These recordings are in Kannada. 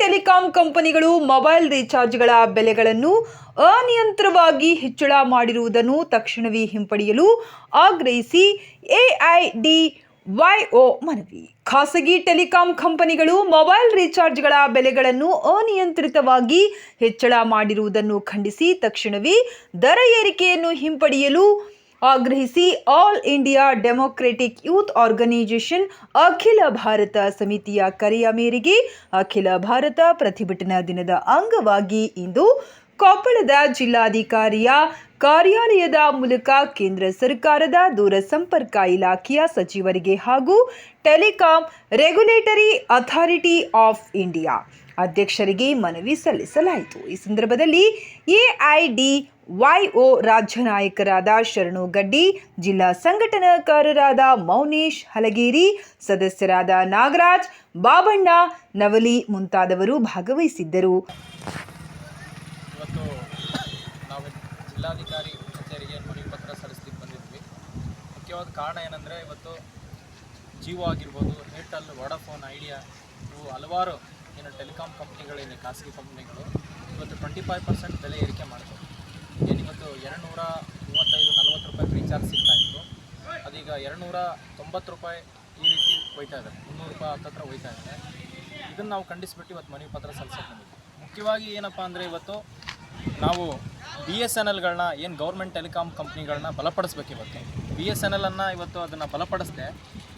ಟೆಲಿಕಾಂ ಕಂಪನಿಗಳು ಮೊಬೈಲ್ ರೀಚಾರ್ಜ್ಗಳ ಬೆಲೆಗಳನ್ನು ಅನಿಯಂತ್ರವಾಗಿ ಹೆಚ್ಚಳ ಮಾಡಿರುವುದನ್ನು ತಕ್ಷಣವೇ ಹಿಂಪಡೆಯಲು ಆಗ್ರಹಿಸಿ ಎಐಡಿ ವೈಒ ಮನವಿ. ಖಾಸಗಿ ಟೆಲಿಕಾಂ ಕಂಪನಿಗಳು ಮೊಬೈಲ್ ರೀಚಾರ್ಜ್ಗಳ ಬೆಲೆಗಳನ್ನು ಅನಿಯಂತ್ರಿತವಾಗಿ ಹೆಚ್ಚಳ ಮಾಡಿರುವುದನ್ನು ಖಂಡಿಸಿ ತಕ್ಷಣವೇ ದರ ಏರಿಕೆಯನ್ನು ಹಿಂಪಡೆಯಲು ಆಗ್ರಹಿಸಿ all India democratic youth organisation ಅಖಿಲ ಭಾರತ ಸಮಿತಿಯ ಕರೆಯ ಮೇರೆಗೆ ಅಖಿಲ ಭಾರತ ಪ್ರತಿಭಟನಾ ದಿನದ ಅಂಗವಾಗಿ ಇಂದು ಕೊಪ್ಪಳದ ಜಿಲ್ಲಾಧಿಕಾರಿಯ ಕಾರ್ಯಾಲಯದ ಮೂಲಕ ಕೇಂದ್ರ ಸರ್ಕಾರದ ದೂರಸಂಪರ್ಕ ಇಲಾಖೆಯ ಸಚಿವರಿಗೆ ಹಾಗೂ telecom regulatory authority of India ಅಧ್ಯಕ್ಷರಿಗೆ ಮನವಿ ಸಲ್ಲಿಸಲಾಯಿತು. ಈ ಸಂದರ್ಭದಲ್ಲಿ ಎಐಡಿ ವೈಒ ರಾಜ್ಯ ನಾಯಕರಾದ ಶರಣು ಗಡ್ಡಿ, ಜಿಲ್ಲಾ ಸಂಘಟನಾಕಾರರಾದ ಮೌನೇಶ್ ಹಲಗೇರಿ, ಸದಸ್ಯರಾದ ನಾಗರಾಜ್, ಬಾಬಣ್ಣ, ನವಲಿ ಮುಂತಾದವರು ಭಾಗವಹಿಸಿದ್ದರು. ಜಿಲ್ಲಾಧಿಕಾರಿ ಕಚೇರಿಗೆ ಮನವಿ ಪತ್ರ ಸಲ್ಲಿಸ್ಲಿಕ್ಕೆ ಬಂದಿದ್ವಿ. ಮುಖ್ಯವಾದ ಕಾರಣ ಏನಂದರೆ ಇವತ್ತು ಜಿಯೋ ಆಗಿರ್ಬೋದು, ಏರ್ಟೆಲ್, ವಡಾಫೋನ್, ಐಡಿಯಾ ಇವು ಹಲವಾರು ಏನು ಟೆಲಿಕಾಂ ಕಂಪ್ನಿಗಳೇನು ಖಾಸಗಿ ಕಂಪ್ನಿಗಳು ಇವತ್ತು ಟ್ವೆಂಟಿ ಫೈವ್ ಪರ್ಸೆಂಟ್ ಬೆಲೆ ಏರಿಕೆ ಮಾಡ್ತಾರೆ ಏನಿವತ್ತು ಎರಡು ನೂರ ಮೂವತ್ತೈದು, ನಲ್ವತ್ತು ರೂಪಾಯಿ ರೀಚಾರ್ಜ್ ಸಿಗ್ತಾ ಇತ್ತು. ಅದೀಗ ಎರಡು ನೂರ ತೊಂಬತ್ತು ರೂಪಾಯಿ ಈ ರೀತಿ ಒಯ್ತಾ ಇದೆ. ಮುನ್ನೂರು ರೂಪಾಯಿ ಹತ್ತತ್ರ ಒಯ್ತಾ ಇದೆ. ಇದನ್ನು ನಾವು ಖಂಡಿಸ್ಬಿಟ್ಟು ಇವತ್ತು ಮನವಿ ಪತ್ರ ಸಲ್ಲಿಸೋದು ಮುಖ್ಯವಾಗಿ ಏನಪ್ಪ ಅಂದರೆ ಇವತ್ತು ನಾವು ಬಿ ಎಸ್ ಎನ್ ಎಲ್ಗಳನ್ನ ಏನು ಗೌರ್ಮೆಂಟ್ ಟೆಲಿಕಾಮ್ ಕಂಪ್ನಿಗಳನ್ನ ಬಲಪಡಿಸ್ಬೇಕು ಇವತ್ತು. ಬಿ ಎಸ್ ಎನ್ ಎಲನ್ನು ಇವತ್ತು ಅದನ್ನು ಬಲಪಡಿಸ್ದೆ,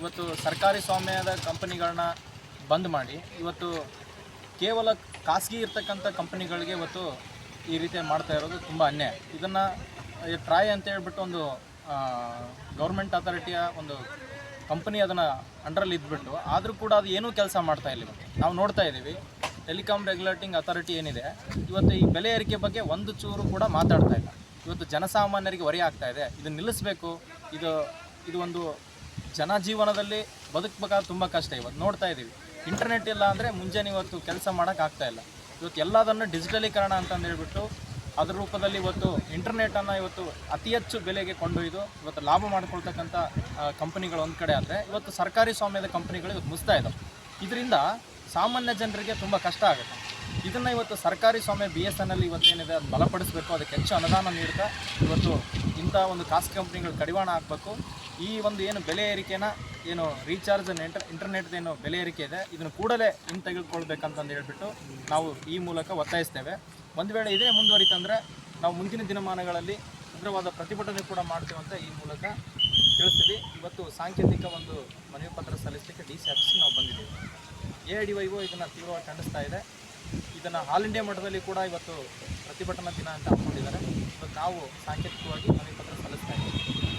ಇವತ್ತು ಸರ್ಕಾರಿ ಸ್ವಾಮ್ಯದ ಕಂಪನಿಗಳನ್ನ ಬಂದ್ ಮಾಡಿ, ಇವತ್ತು ಕೇವಲ ಖಾಸಗಿ ಇರ್ತಕ್ಕಂಥ ಕಂಪನಿಗಳಿಗೆ ಇವತ್ತು ಈ ರೀತಿ ಮಾಡ್ತಾ ಇರೋದು ತುಂಬ ಅನ್ಯಾಯ. ಇದನ್ನು ಟ್ರಾಯ್ ಅಂತ ಹೇಳ್ಬಿಟ್ಟು ಒಂದು ಗೌರ್ಮೆಂಟ್ ಅಥಾರಿಟಿಯ ಒಂದು ಕಂಪನಿ ಅದನ್ನು ಅಂಡ್ರಲ್ಲಿ ಇದ್ಬಿಟ್ಟು, ಆದರೂ ಕೂಡ ಅದು ಏನೂ ಕೆಲಸ ಮಾಡ್ತಾ ಇಲ್ಲ ನಾವು ನೋಡ್ತಾ ಇದ್ದೀವಿ ಟೆಲಿಕಾಂ ರೆಗ್ಯುಲೇಟಿಂಗ್ ಅಥಾರಿಟಿ ಏನಿದೆ, ಇವತ್ತು ಈ ಬೆಲೆ ಏರಿಕೆ ಬಗ್ಗೆ ಒಂದು ಚೂರು ಕೂಡ ಮಾತಾಡ್ತಾ ಇಲ್ಲ. ಇವತ್ತು ಜನಸಾಮಾನ್ಯರಿಗೆ ಹೊರೆ ಆಗ್ತಾ ಇದೆ ಇದನ್ನು ನಿಲ್ಲಿಸಬೇಕು, ಇದು ಇದು ಒಂದು ಜನಜೀವನದಲ್ಲಿ ಬದುಕಬೇಕಾದ್ರೆ ತುಂಬ ಕಷ್ಟ. ಇವತ್ತು ನೋಡ್ತಾ ಇದ್ದೀವಿ ಇಂಟರ್ನೆಟ್ ಇಲ್ಲ ಅಂದರೆ ಮುಂಜಾನೆ ಇವತ್ತು ಕೆಲಸ ಮಾಡೋಕೆ ಆಗ್ತಾ ಇಲ್ಲ. ಇವತ್ತು ಎಲ್ಲದನ್ನು ಡಿಜಿಟಲೀಕರಣ ಅಂತಂದು ಹೇಳ್ಬಿಟ್ಟು ಅದರ ರೂಪದಲ್ಲಿ ಇವತ್ತು ಇಂಟರ್ನೆಟನ್ನು ಇವತ್ತು ಅತಿ ಹೆಚ್ಚು ಬೆಲೆಗೆ ಕೊಂಡೊಯ್ದು ಇವತ್ತು ಲಾಭ ಮಾಡ್ಕೊಳ್ತಕ್ಕಂಥ ಕಂಪನಿಗಳು ಒಂದು ಕಡೆ ಆದರೆ ಇವತ್ತು ಸರ್ಕಾರಿ ಸ್ವಾಮ್ಯದ ಕಂಪನಿಗಳು ಇವತ್ತು ಮುಸ್ತಾ ಇದ್ದಾವೆ ಇದರಿಂದ ಸಾಮಾನ್ಯ ಜನರಿಗೆ ತುಂಬ ಕಷ್ಟ ಆಗುತ್ತೆ. ಇದನ್ನು ಇವತ್ತು ಸರ್ಕಾರಿ ಸ್ವಾಮ್ಯ ಬಿ ಎಸ್ ಎನ್ ಎಲ್ ಇವತ್ತೇನಿದೆ ಅದು ಬಲಪಡಿಸಬೇಕು, ಅದಕ್ಕೆ ಹೆಚ್ಚು ಅನುದಾನ ನೀಡ್ತಾ ಇವತ್ತು ಇಂಥ ಒಂದು ಖಾಸಗಿ ಕಂಪ್ನಿಗಳು ಕಡಿವಾಣ ಹಾಕಬೇಕು. ಈ ಒಂದು ಏನು ಬೆಲೆ ಏರಿಕೆನ ಏನು ರೀಚಾರ್ಜ್ ಇಂಟರ್ ಇಂಟರ್ನೆಟ್ದು ಏನು ಬೆಲೆ ಏರಿಕೆ ಇದೆ, ಇದನ್ನು ಕೂಡಲೇ ಹಿಂತೆಗೆದುಕೊಳ್ಬೇಕಂತಂದು ತೆಗೆದುಕೊಳ್ಬೇಕಂತಂದು ಹೇಳ್ಬಿಟ್ಟು ನಾವು ಈ ಮೂಲಕ ಒತ್ತಾಯಿಸ್ತೇವೆ. ಒಂದು ವೇಳೆ ಇದೇ ಮುಂದುವರಿತಂದರೆ ನಾವು ಮುಂದಿನ ದಿನಮಾನಗಳಲ್ಲಿ ಉಗ್ರವಾದ ಪ್ರತಿಭಟನೆ ಕೂಡ ಮಾಡ್ತೇವೆ ಅಂತ ಈ ಮೂಲಕ ತಿಳಿಸ್ತೀವಿ. ಇವತ್ತು ಸಾಂಕೇತಿಕ ಒಂದು ಮನವಿ ಪತ್ರ ಸಲ್ಲಿಸಲಿಕ್ಕೆ ಡಿ ಸಿ ಆಫೀಸ್ಗೆ ನಾವು ಬಂದಿದ್ದೀವಿ. ಎ ಡಿ ವೈಗೂ ಇದನ್ನು ತೀವ್ರವಾಗಿ ಖಂಡಿಸ್ತಾ ಇದೆ. ಇದನ್ನು ಆಲ್ ಇಂಡಿಯಾ ಮಟ್ಟದಲ್ಲಿ ಕೂಡ ಇವತ್ತು ಪ್ರತಿಭಟನಾ ದಿನ ಅಂತ ಹಾಕೊಂಡಿದ್ದಾರೆ. ಇವತ್ತು ನಾವು ಸಾಂಕೇತಿಕವಾಗಿ ಮನವಿ ಪತ್ರ ಸಲ್ಲಿಸ್ತಾ ಇದ್ದೀವಿ.